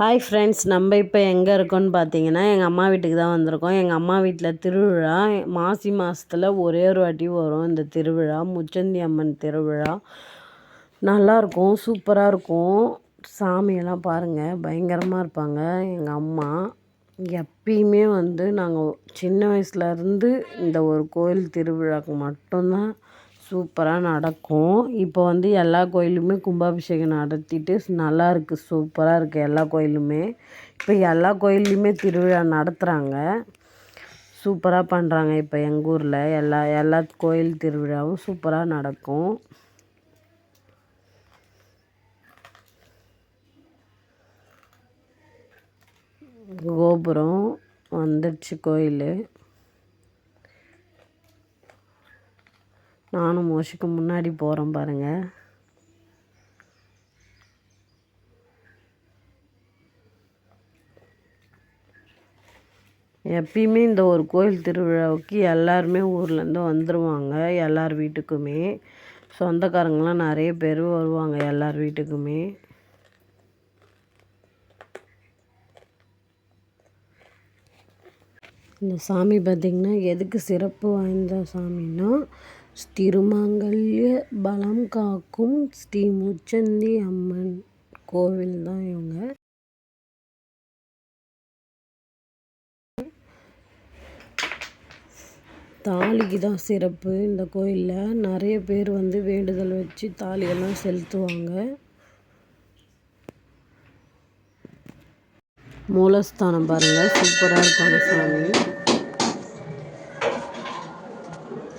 Hi friends நம்ம இப்போ எங்கே இருக்கோம்னு பார்த்தீங்கன்னா எங்கள் அம்மா வீட்டுக்கு தான் வந்திருக்கோம். எங்கள் அம்மா வீட்டில் திருவிழா மாசி மாதத்தில் ஒரே ஒரு வாட்டி வரும் இந்த திருவிழா முச்சந்தி அம்மன் திருவிழா. நல்லாயிருக்கும் சூப்பராக இருக்கும். சாமியெல்லாம் பாருங்கள் பயங்கரமாக இருப்பாங்க எங்கள் அம்மா. எப்பயுமே வந்து நாங்கள் சின்ன வயசுலேருந்து இந்த ஒரு கோயில் திருவிழாவுக்கு மட்டும்தான் சூப்பராக நடக்கும். இப்போ வந்து எல்லா கோயிலுமே கும்பாபிஷேகம் நடத்திட்டு நல்லா இருக்குது சூப்பராக இருக்குது எல்லா கோயிலுமே. இப்போ எல்லா கோயில்லையுமே திருவிழா நடத்துகிறாங்க சூப்பராக பண்ணுறாங்க இப்போ எங்கள் ஊரில். எல்லா எல்லா கோயில் திருவிழாவும் சூப்பராக நடக்கும். கோபுரம் வந்துடுச்சு கோயில். நானும் மோஷிக்கு முன்னாடி போகிறேன் பாருங்கள் எப்பயுமே இந்த ஒரு கோயில் திருவிழாவுக்கு எல்லாருமே ஊர்லேருந்து வந்துடுவாங்க எல்லார் வீட்டுக்குமே. சொந்தக்காரங்களாம் நிறைய பேர் வருவாங்க எல்லார் வீட்டுக்குமே. இந்த சாமி பார்த்திங்கன்னா எதுக்கு சிறப்பு வாய்ந்த சாமின்னா திருமாங்கல்ய பலம் காக்கும் ஸ்ரீ முச்சந்தி அம்மன் கோவில் தான் இவங்க. தாலிக்கு தான் சிறப்பு இந்த கோயிலில். நிறைய பேர் வந்து வேண்டுதல் வச்சு தாலியெல்லாம் செலுத்துவாங்க. மூலஸ்தானம் பாருங்கள் சூப்பராக இருப்பாங்க சாமி.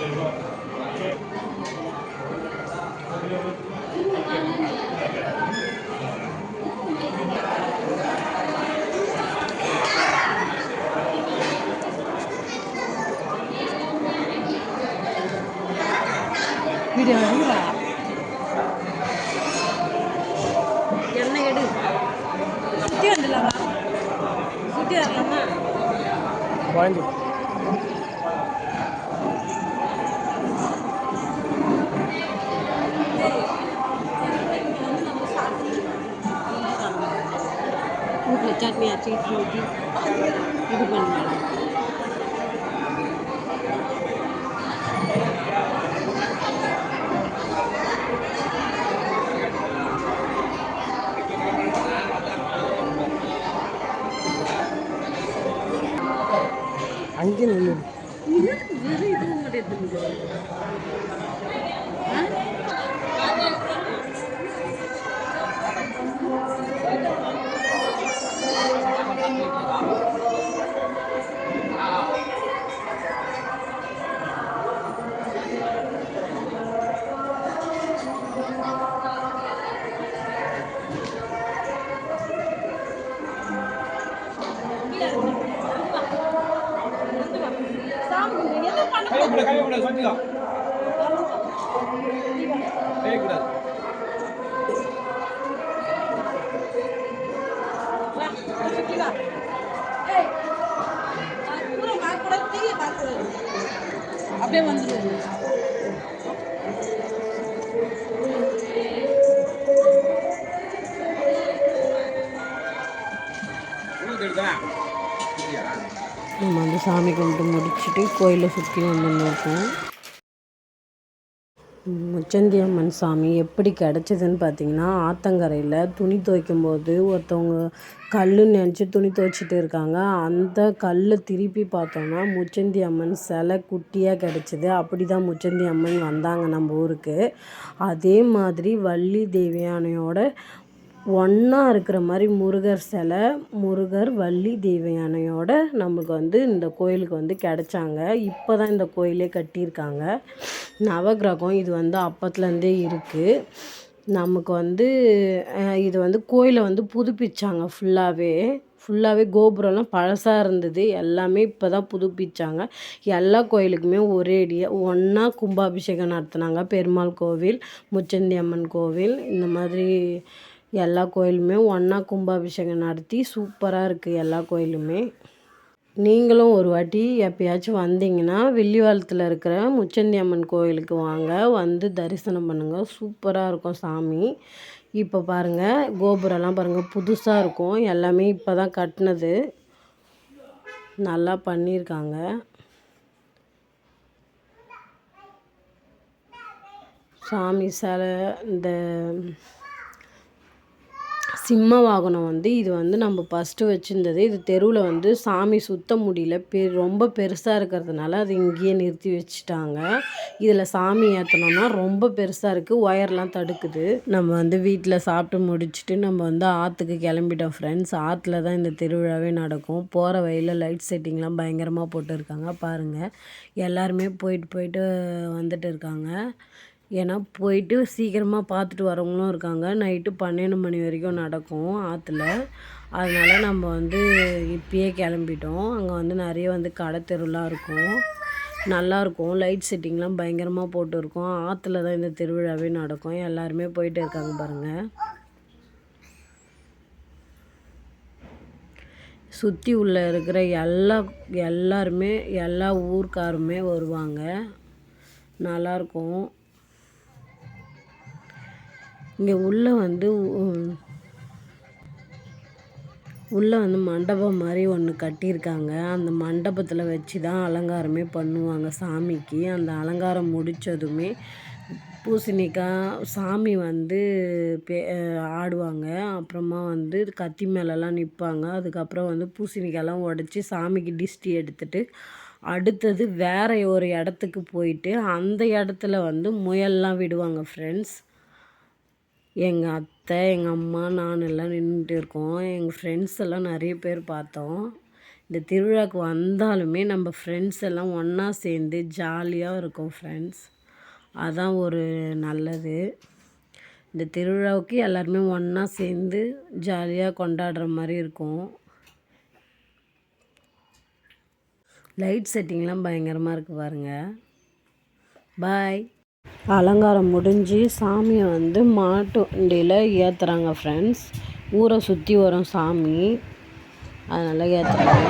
மகா வீடியோ எடுங்களா என்ன எடு சுற்றி வந்துடலாமா சுற்றி வரலாமா குழந்தை வீட்டில் சட்னி அரைச்சி இட்லி ஊற்றி இது பண்ணுவேன் அங்கே நின்று வெறும் இது மட்டும் எடுத்துட்டு கையக்கூடாது சொல்லிக்கலாம் அப்படியே வந்துடுது நம்ம வந்து சாமி கும்பிட்டு முடிச்சுட்டு கோயிலை சுற்றி வந்துன்னு இருக்கோம் முச்சந்தி அம்மன் சாமி எப்படி கிடச்சிதுன்னு பார்த்தீங்கன்னா ஆத்தங்கரையில் துணி துவைக்கும் போது ஒருத்தவங்க கல்லுன்னு நினச்சி துணி துவைச்சிட்டு இருக்காங்க. அந்த கல்லை திருப்பி பார்த்தோன்னா முச்சந்தி அம்மன் சிலை குட்டியாக கிடச்சிது. அப்படி தான் முச்சந்தி அம்மன் வந்தாங்க நம்ம ஊருக்கு. அதே மாதிரி வள்ளி தேவியானையோட ஒன்றா இருக்கிற மாதிரி முருகர் சிலை முருகர் வள்ளி தேவயானையோட நமக்கு வந்து இந்த கோயிலுக்கு வந்து கிடச்சாங்க. இப்போ தான் இந்த கோயிலே கட்டியிருக்காங்க. நவகிரகம் இது வந்து அப்பத்துலேருந்தே இருக்குது நமக்கு வந்து இது வந்து கோயிலை வந்து புதுப்பிச்சாங்க ஃபுல்லாகவே ஃபுல்லாகவே கோபுரம்லாம் பழசாக இருந்தது. எல்லாமே இப்போ தான் புதுப்பிச்சாங்க. எல்லா கோயிலுக்குமே ஒரே அடியாக ஒன்றா கும்பாபிஷேகம் நடத்துனாங்க. பெருமாள் கோவில் முச்சந்தி அம்மன் கோவில் இந்த மாதிரி எல்லா கோயிலுமே ஒன்றா கும்பாபிஷேகம் நடத்தி சூப்பராக இருக்குது எல்லா கோயிலுமே. நீங்களும் ஒரு வாட்டி எப்பயாச்சும் வந்தீங்கன்னா வில்லிவாளத்தில் இருக்கிற முச்சந்தி அம்மன் கோயிலுக்கு வாங்க. வந்து தரிசனம் பண்ணுங்கள் சூப்பராக இருக்கும் சாமி. இப்போ பாருங்கள் கோபுரம்லாம் பாருங்கள் புதுசாக இருக்கும். எல்லாமே இப்போ தான் கட்டினது. நல்லா பண்ணியிருக்காங்க. சாமி சிலை இந்த சிம்ம வாகனம் வந்து இது வந்து நம்ம ஃபஸ்ட்டு வச்சுருந்தது. இது தெருவில் வந்து சாமி சுத்த முடியல. பெ ரொம்ப பெருசாக இருக்கிறதுனால அது இங்கேயே நிறுத்தி வச்சுட்டாங்க. இதில் சாமி ஏற்றணும்னா ரொம்ப பெருசாக இருக்குது ஒயர்லாம் தடுக்குது. நம்ம வந்து வீட்டில் சாப்பிட்டு முடிச்சுட்டு நம்ம வந்து ஆற்றுக்கு கிளம்பிட்டோம் ஃப்ரெண்ட்ஸ் ஆற்றுல தான் இந்த திருவிழாவே நடக்கும். போகிற வழியில் லைட் செட்டிங்லாம் பயங்கரமாக போட்டுருக்காங்க. பாருங்கள் எல்லாருமே போயிட்டு போயிட்டு வந்துட்டு இருக்காங்க. ஏன்னா போயிட்டு சீக்கிரமாக பார்த்துட்டு வரவங்களும் இருக்காங்க. நைட்டு பன்னெண்டு மணி வரைக்கும் நடக்கும் ஆற்றுல அதனால் நம்ம வந்து இப்பயே கிளம்பிட்டோம். அங்கே வந்து நிறைய வந்து கடை தெருலாம் இருக்கும். நல்லாயிருக்கும் லைட் செட்டிங்லாம் பயங்கரமாக போட்டுருக்கோம். ஆற்றுல தான் இந்த திருவிழாவே நடக்கும். எல்லாருமே போயிட்டு இருக்காங்க பாருங்கள் சுற்றி உள்ள இருக்கிற எல்லா எல்லாருமே எல்லா ஊர்க்காருமே வருவாங்க. நல்லாயிருக்கும் இங்கே உள்ளே வந்து உள்ளே வந்து மண்டபம் மாதிரி ஒன்று கட்டியிருக்காங்க. அந்த மண்டபத்தில் வச்சு தான் அலங்காரமே பண்ணுவாங்க சாமிக்கு. அந்த அலங்காரம் முடித்ததுமே பூசணிக்காய் சாமி வந்து பே ஆடுவாங்க. அப்புறமா வந்து கத்தி மேலெலாம் நிற்பாங்க அதுக்கப்புறம் வந்து பூசணிக்காயெல்லாம் உடச்சி சாமிக்கு டிஸ்டி எடுத்துட்டு அடுத்தது வேற ஒரு இடத்துக்கு போயிட்டு அந்த இடத்துல வந்து முயல்லாம் விடுவாங்க ஃப்ரெண்ட்ஸ் எங்கள் அத்தை எங்கள் அம்மா நான் எல்லாம் நின்றுட்டு இருக்கோம். எங்கள் ஃப்ரெண்ட்ஸ் எல்லாம் நிறைய பேர் பார்த்தோம். இந்த திருவிழாக்கு வந்தாலுமே நம்ம ஃப்ரெண்ட்ஸ் எல்லாம் ஒன்றா சேர்ந்து ஜாலியாக இருக்கும் ஃப்ரெண்ட்ஸ் அதான் ஒரு நல்லது. இந்த திருவிழாவுக்கு எல்லாருமே ஒன்றா சேர்ந்து ஜாலியாக கொண்டாடுற மாதிரி இருக்கும். லைட் செட்டிங்லாம் பயங்கரமாக இருக்குது பாருங்கள் பாய் அலங்காரம் முடிஞ்சு சாமியை வந்து மாட்டு வண்டியில் ஏற்றுறாங்க ஃப்ரெண்ட்ஸ் ஊரை சுற்றி வரும் சாமி. அதனால் ஏற்றுறாங்க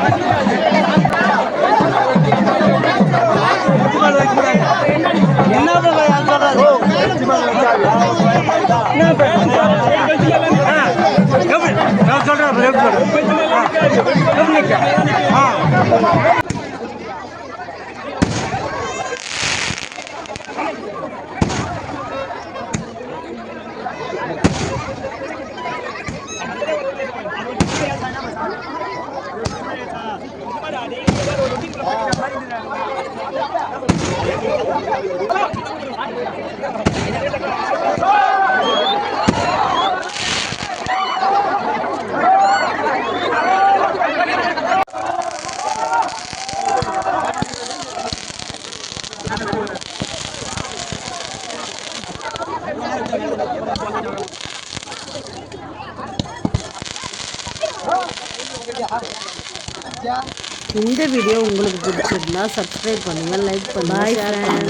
இந்த வீடியோ உங்களுக்கு பிடிச்சிருந்தா சப்ஸ்கிரைப் பண்ணுங்கள் லைக் பண்ணுங்கள்